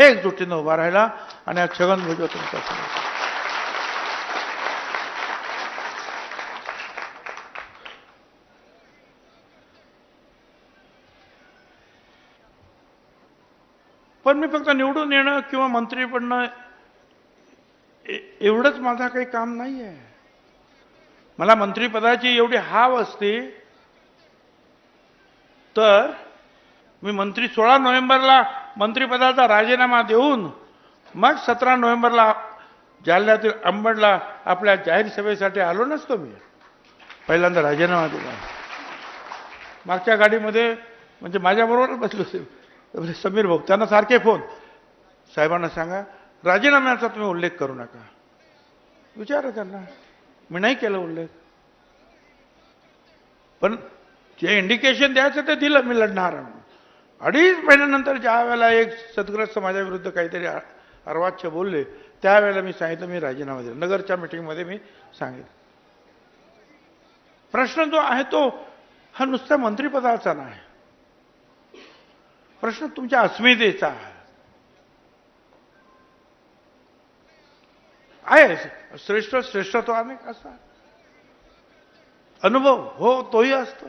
एकजुटीनं उभा राहिला आणि हा छगन भुजबळ तुमचा पण मी फक्त निवडून येणं किंवा मंत्री बनणं एवढंच माझा काही काम नाही आहे मला मंत्रिपदाची एवढी हाव असते तर मी मंत्री सोळा नोव्हेंबरला मंत्रिपदाचा राजीनामा देऊन मग सतरा नोव्हेंबरला जालन्यातील अंबडला आपल्या जाहीर सभेसाठी आलो नसतो मी. पहिल्यांदा राजीनामा दिला. मागच्या गाडीमध्ये म्हणजे माझ्याबरोबरच बसलो होते. समीर भाऊ त्यांना सारखे फोन. साहेबांना सांगा राजीनाम्याचा तुम्ही उल्लेख करू नका. विचारा त्यांना. मी नाही केला उल्लेख. पण जे इंडिकेशन द्यायचं ते दिलं मी लढणार आहे अडीच महिन्यानंतर ज्या वेळेला एक सदग्रस्त माझ्याविरुद्ध काहीतरी अर्वाच्य बोलले त्यावेळेला मी सांगितलं मी राजीनामा दिला. नगरच्या मिटिंगमध्ये मी सांगितलं. प्रश्न जो आहे तो हा नुसत्या मंत्रिपदाचा नाही. प्रश्न तुमच्या अस्मितेचा आहे. आहे. श्रेष्ठ श्रेष्ठत्व अनेक असा अनुभव हो तोही असतो.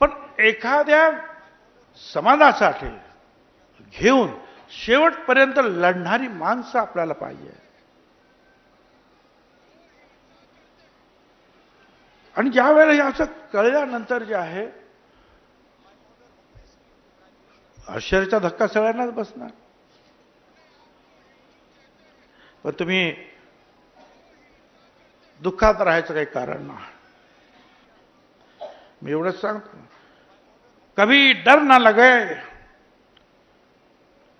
पण एखाद्या समाजासाठी घेऊन शेवटपर्यंत लढणारी माणसं आपल्याला पाहिजे. आणि ज्या वेळेला असं कळल्यानंतर जे आहे आश्चर्याचा धक्का सगळ्यांनाच बसणार. पण तुम्ही दुःखात राहायचं काही कारण नाही. मी एवढंच सांगतो. कभी डर ना लगे।